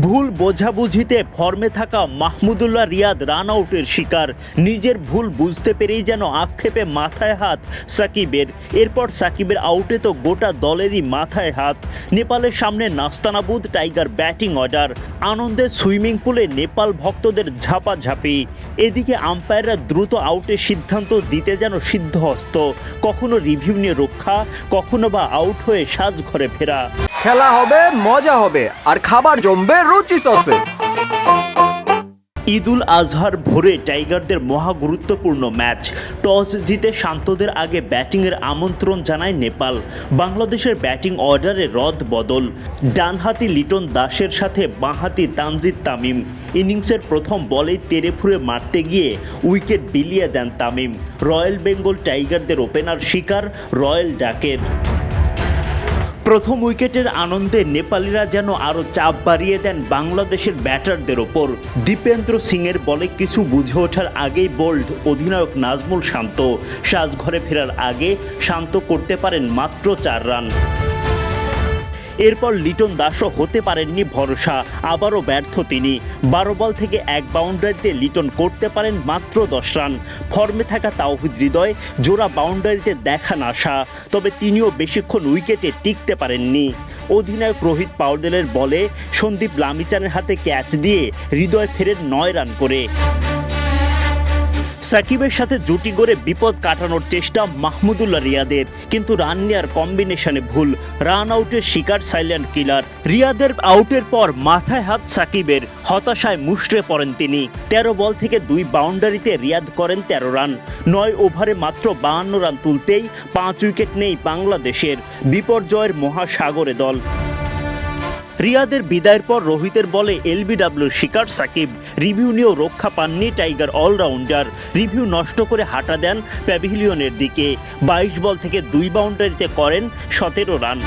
ভুল বোঝাবুঝিতে ফর্মে থাকা মাহমুদুল্লাহ রিয়াদ রান আউটের শিকার। নিজের ভুল বুঝতে পেরেই যেন আক্ষেপে মাথায় হাত সাকিবের। এরপর সাকিবের আউটে তো গোটা দলেরই মাথায় হাত। নেপালের সামনে নাস্তানাবুদ টাইগার ব্যাটিং অর্ডার। আনন্দে সুইমিং পুলে নেপাল ভক্তদের ঝাপাঝাপি। এদিকে আম্পায়াররা দ্রুত আউটের সিদ্ধান্ত দিতে যেন সিদ্ধহস্ত। কখনো রিভিউ নিয়ে রক্ষা, কখনো বা আউট হয়ে সাজঘরে ফেরা। খেলা হবে, মজা হবে, আর খাবার জমবে রুচি সসে। ঈদুল আজহার ভোরে টাইগারদের মহা গুরুত্বপূর্ণ ম্যাচ। টস জিতে শান্তদের আগে ব্যাটিংয়ের আমন্ত্রণ জানায় নেপাল। বাংলাদেশের ব্যাটিং অর্ডারে রদ বদল। ডানহাতি লিটন দাসের সাথে বাঁহাতি তানজিদ তামিম। ইনিংসের প্রথম বলেই তেরে ফুরে মারতে গিয়ে উইকেট বিলিয়ে দেন তামিম। রয়্যাল বেঙ্গল টাইগারদের ওপেনার শিকার রয়্যাল ডাকের। প্রথম উইকেটের আনন্দে নেপালিরা যেন আরও চাপ বাড়িয়ে দেন বাংলাদেশের ব্যাটারদের ওপর। দীপেন্দ্র সিংয়ের বলে কিছু বুঝে ওঠার আগেই বোল্ড অধিনায়ক নাজমুল শান্ত। সাজঘরে ফেরার আগে শান্ত করতে পারেন মাত্র চার রান। এরপর লিটন দাসও হতে পারেননি ভরসা। আবারও ব্যর্থ তিনি। বারো বল থেকে এক বাউন্ডারিতে লিটন করতে পারেন মাত্র দশ রান। ফর্মে থাকা তাওহিদ হৃদয় জোড়া বাউন্ডারিতে দেখান আশা তবে তিনিও বেশিক্ষণ উইকেটে টিকতে পারেননি। অধিনায়ক রোহিত পাউডেলের বলে, সন্দীপ লামিচানের হাতে ক্যাচ দিয়ে হৃদয় ফেরেন নয় রান করে। সাকিবের সাথে জুটি গড়ে বিপদ কাটানোর চেষ্টা মাহমুদুল্লাহ রিয়াদের। কিন্তু রান নেয়ার কম্বিনেশনে ভুল। রান আউটের শিকার সাইলেন্ট কিলার। রিয়াদের আউটের পর মাথায় হাত সাকিবের। হতাশায় মুষড়ে পড়েন তিনি। তেরো বল থেকে দুই বাউন্ডারিতে রিয়াদ করেন তেরো রান। নয় ওভারে মাত্র বাহান্ন রান তুলতেই পাঁচ উইকেট নেই বাংলাদেশের। বিপর্যয়ের মহাসাগরে দল। রিয়াদের বিদায়ের পর রোহিতের বলে এলবিডাব্লিউর শিকার সাকিব। রিভিউ নিয়েও রক্ষা পাননি টাইগার অলরাউন্ডার। রিভিউ নষ্ট করে হাঁটা দেন প্যাভিলিয়নের দিকে। বাইশ বল থেকে দুই বাউন্ডারিতে করেন সতেরো রান।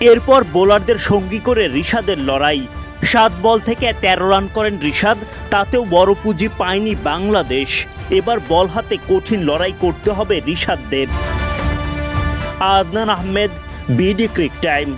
এরপর বোলারদের সঙ্গী করে রিশাদের লড়াই। সাত বল থেকে তেরো রান করেন রিশাদ, তাতেও বড় পুঁজি পায়নি বাংলাদেশ। এবার বল হাতে কঠিন লড়াই করতে হবে রিশাদদের। Adnan Ahmed, BD cric time.